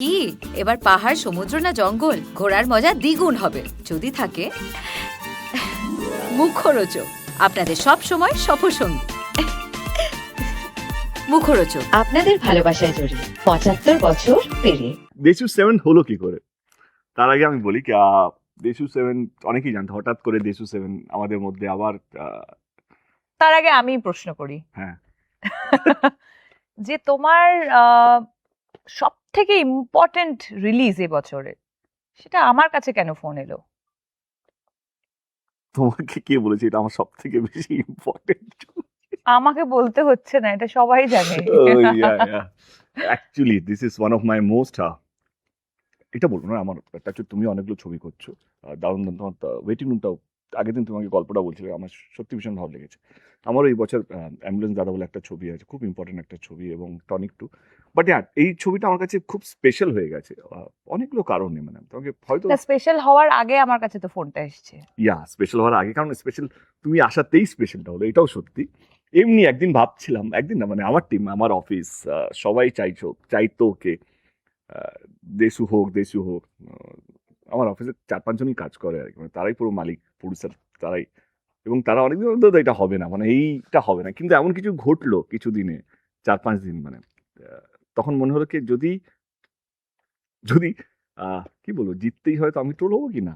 কি? এবার পাহাড় সমুদ্র না জঙ্গল? ঘোরার মজা দ্বিগুণ হবে। যদি থাকে মুখরোচক। আপনাদের সব সময় সফরসঙ্গী। মুখরোচক। আপনাদের ভালোবাসায় জড়িয়ে পঁচাত্তর বছর পেরিয়ে। দেশু সেভেন হলো কি করে? তার আগে আমি বলি দেশু সেভেন অনেকেই জানতো হঠাৎ করে দেশু সেভেন আমাদের মধ্যে আবার আহ, তার আগে আমি প্রশ্ন করি। হ্যাঁ। যে তোমার সব থেকে ইম্পর্টেন্ট রিলিজ এ বছরে সেটা আমার কাছে কেন ফোন এলো? তোমাকে কে বলেছে এটা আমার সব থেকে বেশি ইম্পর্টেন্ট আমাকে বলতে হচ্ছে না এটা সবাই জানে। Actually this is one of my most এটা বলব না আমার তুমি অনেকগুলো ছবি করছ। দারুণ দারুণ তোমার ওয়েটিং রুমটাও আগের দিন তোমাকে গল্পটা বলছিলে আমার সত্যি ভীষণ ভালো লেগেছে। আমারও এই বছর অ্যাম্বুলেন্স দাদা বলে একটা ছবি আছে খুব ইম্পর্টেন্ট একটা ছবি এবং টনিক টু বাট হ্যাঁ এই ছবিটা আমার কাছে খুব স্পেশাল হয়ে গেছে। অনেকগুলো কারণে মানে তোমাকে হয়তো স্পেশাল হওয়ার আগে আমার কাছে তো ফোনটা এসছে। ইয়া স্পেশাল হওয়ার আগে কারণ স্পেশাল তুমি আসাতেই স্পেশালটা হলো এটাও সত্যি। এমনি একদিন ভাবছিলাম একদিন না মানে আমার টিম আমার অফিস সবাই চাইছো চাইতো ওকে দেশু হোক দেশু হোক আমার অফিসে চার পাঁচজনই কাজ করে আর কি মানে তারাই পুরো মালিক প্রডিউসার তারাই। এবং তারা অনেকদিন অন্তত এটা হবে না। মানে এইটা হবে না। কিন্তু এমন কিছু ঘটলো কিছু দিনে চার পাঁচ দিন মানে। তখন মনে হলো কি যদি যদি কি বলব? জিততেই হয় তো আমি টোল হব কি না?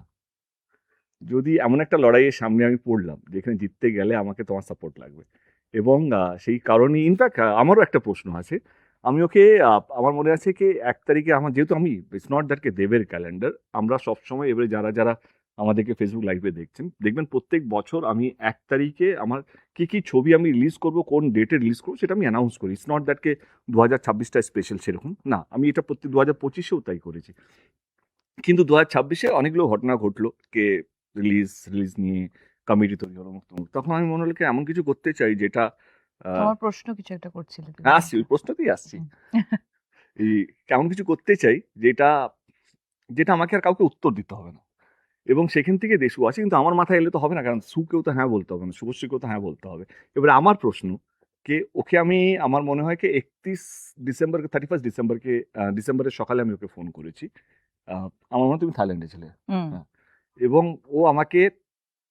যদি এমন একটা লড়াইয়ের সামনে আমি পড়লাম, যেখানে জিততে গেলে আমাকে তোমার সাপোর্ট লাগবে। এবং সেই কারণে ইনফ্যাক্ট আমারও একটা প্রশ্ন আছে। আমি ওকে আমার মনে আছে কি, এক তারিখে আমার যেহেতু আমি ইটস নট দ্যাট কে দেবের ক্যালেন্ডার আমরা সবসময় এবারে যারা যারা আমাদেরকে ফেসবুক লাইভে দেখছেন, দেখবেন প্রত্যেক বছর আমি এক তারিখে আমার কি কি ছবি আমি রিলিজ করব, কোন ডেটে রিলিজ করব, সেটা আমি অ্যানাউন্স করি ইটস নট দ্যাট কে দু হাজার ছাব্বিশটা স্পেশাল সেরকম, না, আমি এটা প্রত্যেক দু হাজার পঁচিশেও তাই করেছি কিন্তু দু হাজার ছাব্বিশে অনেকগুলো ঘটনা ঘটলো, কে রিলিজ রিলিজ নিয়ে কমিটি তৈরি হলো। তখন আমি মনে হলো এমন কিছু করতে চাই, যেটা আহ, তোমার প্রশ্ন কিছু একটা করছিলে। আসছি ওই প্রশ্নতেই আসছি। এই কেমন কিছু করতে চাই যেটা যেটা আমাকে আর কাউকে উত্তর দিতে হবে না। এবং সেখান থেকে দেশু আছে কিন্তু আমার মাথায় এলে তো হবে না কারণ সুকেও তো হ্যাঁ বলতে হবে না শুভশ্রীকেও তো হ্যাঁ বলতে হবে। এবারে আমার প্রশ্ন কে ওকে আমি আমার মনে হয় কি একত্রিশ ডিসেম্বর থার্টি ফার্স্ট ডিসেম্বরকে ডিসেম্বরের সকালে আমি ওকে ফোন করেছি। আমার মনে হয় তুমি থাইল্যান্ডে ছিলে। হুম। এবং ও আমাকে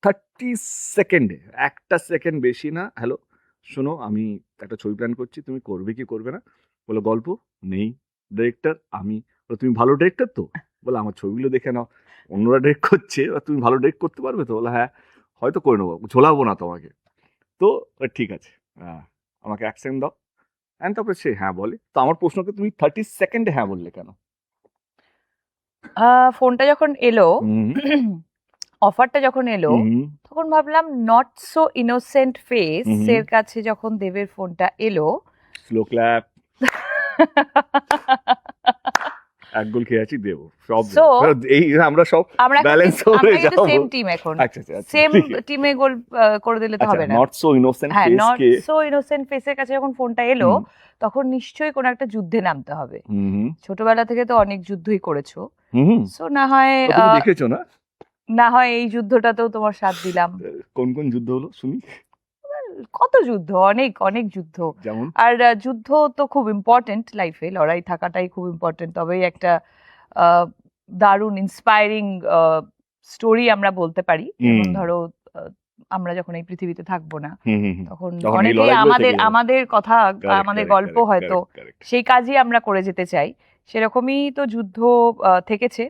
থার্টি সেকেন্ডে একটা সেকেন্ড বেশি না হ্যালো শোনো আমি একটা ছবি প্ল্যান করছি তুমি করবে কি করবে না? বলো গল্প নেই ডিরেক্টর আমি। বলো তুমি ভালো ডিরেক্টর তো? বলে আমার ছবিগুলো দেখে নাও। অন্যরা ডিরেক্ট করছে তুমি ভালো ডিরেক্ট করতে পারবে তো? বলে হ্যাঁ হয়তো করে নেব ঝোলাবো না তোমাকে। তো ঠিক আছে হ্যাঁ আমাকে এক সেকেন্ড দাও। অ্যান্ড তারপরে সে হ্যাঁ বলে। তো আমার প্রশ্নকে তুমি থার্টি সেকেন্ডে হ্যাঁ বললে কেন? ফোনটা যখন এলো অফারটা যখন এলো তখন ভাবলাম নট সো ইনোসেন্ট ফেস এর কাছে যখন দেবের ফোনটা এলো স্লো ক্ল্যাপ এক গোল খেয়ে আছি দেবো। সব এই আমরা সব আমরা আমরা হয়ে যাব। সেম টিম এখন। আচ্ছা আচ্ছা আচ্ছা, সেম টিমে গোল করে দিলে তো আচ্ছা হবে না। নট সো ইনোসেন্ট হ্যাঁ নট সো ইনোসেন্ট ফেসের কাছে যখন ফোনটা এলো তখন নিশ্চয়ই কোনো একটা যুদ্ধে নামতে হবে। ছোটবেলা থেকে তো অনেক যুদ্ধই করেছ। সো না হয় দেখেছ না? না হয় এই যুদ্ধটাতেও তোমার সাথ দিলাম। কোন কোন যুদ্ধ হলো শুনি কত যুদ্ধ? অনেক অনেক যুদ্ধ। আর যুদ্ধ তো খুব ইম্পর্টেন্ট লাইফে লড়াই থাকাটাই খুব ইম্পর্টেন্ট তবেই একটা দারুণ ইন্সপায়ারিং স্টোরি আমরা বলতে পারি। যেমন ধরো আমরা যখন এই পৃথিবীতে থাকব না। তখন অনেকেই আমাদের আমাদের কথা আমাদের গল্প হয়তো. সেই কাজই আমরা করে যেতে চাই। সেরকমই তো যুদ্ধ থেকেছে।